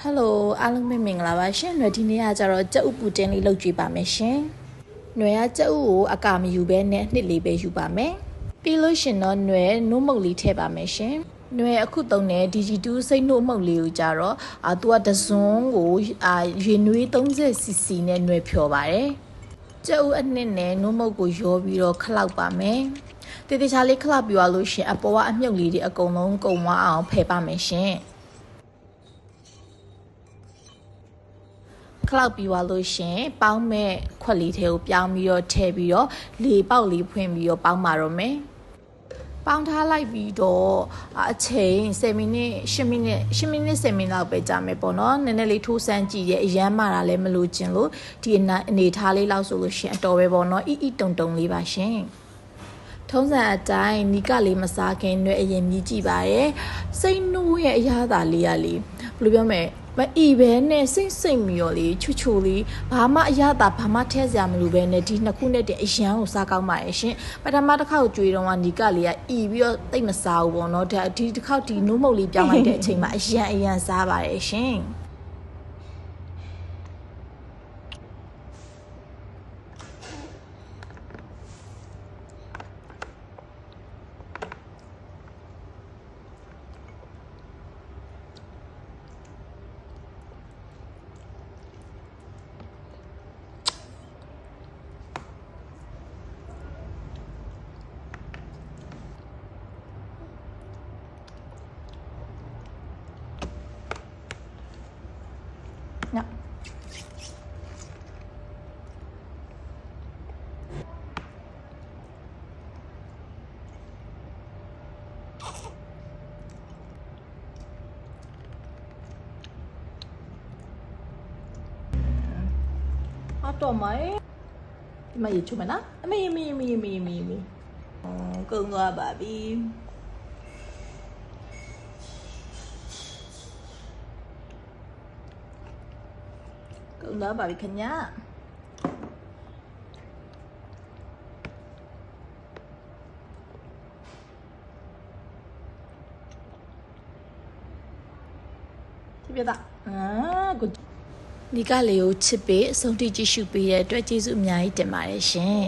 ဟယ်လိုအားလုံးပဲမင်္ဂလာပါရှင်။ຫນွေဒီနေ့ကကျတော့ကြက်ဥပူတင်းလေးလုပ်ကြည့်ပါမယ်ရှင်။ຫນွေကကြက်ဥကိုအကာမယူဘဲနဲ့နှစ်လေးပဲယူပါမယ်။ပြီးလို့ရှင်တော့ຫນွေနို့မုတ်လေးထည့်ပါမယ်ရှင်။ຫນွေအခုသုံးတဲ့ DG2 စိတ်နို့မုတ်လေးကိုကြတော့အာသူကတစွန်းကိုအာရေနွေး 30cc နဲ့ຫນွေဖြော်ပါတယ်။ကြက်ဥအနှစ်နဲ့နို့မုတ်ကိုရောပြီးတော့ခလောက်ပါမယ်။တေတေချာလေးခလောက်ပြီးသွားလို့ရှင်အပေါ်ကအမြုပ်လေးတွေအကုန်လုံးကုန်သွားအောင်ဖယ်ပါမယ်ရှင်။ ခလောက်ပြီးသွားလို့ရှင်ပေါင်းမဲ့ခွက်လေးထဲကိုပြောင်းပြီးတော့ထည့်ပြီးတော့လေပေါက်လေးဖွင့်ပြီးတော့ပေါင်းပါတော့မယ်ပေါင်းထားလိုက်ပြီးတော့အချိန်10မိနစ်10မိနစ်10မိနစ်10မိနစ်လောက်ပဲကြာမယ်ပေါ့နော်နည်းနည်းလေးထိုးဆန်းကြည့်ရဲ့အရမ်းမာတာလည်းမလို့ကျင်လို့ဒီအနေထားလေးလောက်ဆိုလို့ရှင်အတော်ပဲပေါ့နော်အီအီတုံတုံလေးပါရှင် ထုံးစံအတိုင်းနီကလေးမစားခင်နှွဲအရင်မြည်ကြည့်ပါရယ်စိတ်နှိုးရဲ့အရသာလေးရလေးဘယ်လိုပြောမလဲမအီပဲနဲ့စိတ်စိတ်မီရောလေချွချွလေးဘာမှအရသာဘာမှထဲစရာမလိုပဲနဲ့ဒီနှစ်ခုနဲ့တည်းအရန်ကိုစားကောင်းပါရဲ့ရှင်ပထမတစ်ခေါက်ကြွေတော့ကနီကလေးကအီပြီးတော့တိတ်မစားဘူးပေါ့နော်ဒါဒီတစ်ခေါက်ဒီနိုးမုတ်လေးပြောင်းလိုက်တဲ့အချိန်မှာအရန်အရန်စားပါရဲ့ရှင် ညအတော့မိုင်ဒီမရေချုံမလားအမေအမေအမေအမေအမေအမေအော် ကုံသွားပါပြီကုံသွားပါပြီခင်ဗျာဒီပြတာအာကိုဒီကလေးကိုချစ်ပေးအဆုံးထိကြည့်ရှုပေးတဲ့အတွက်ကျေးဇူးအများကြီးတင်ပါတယ်ရှင်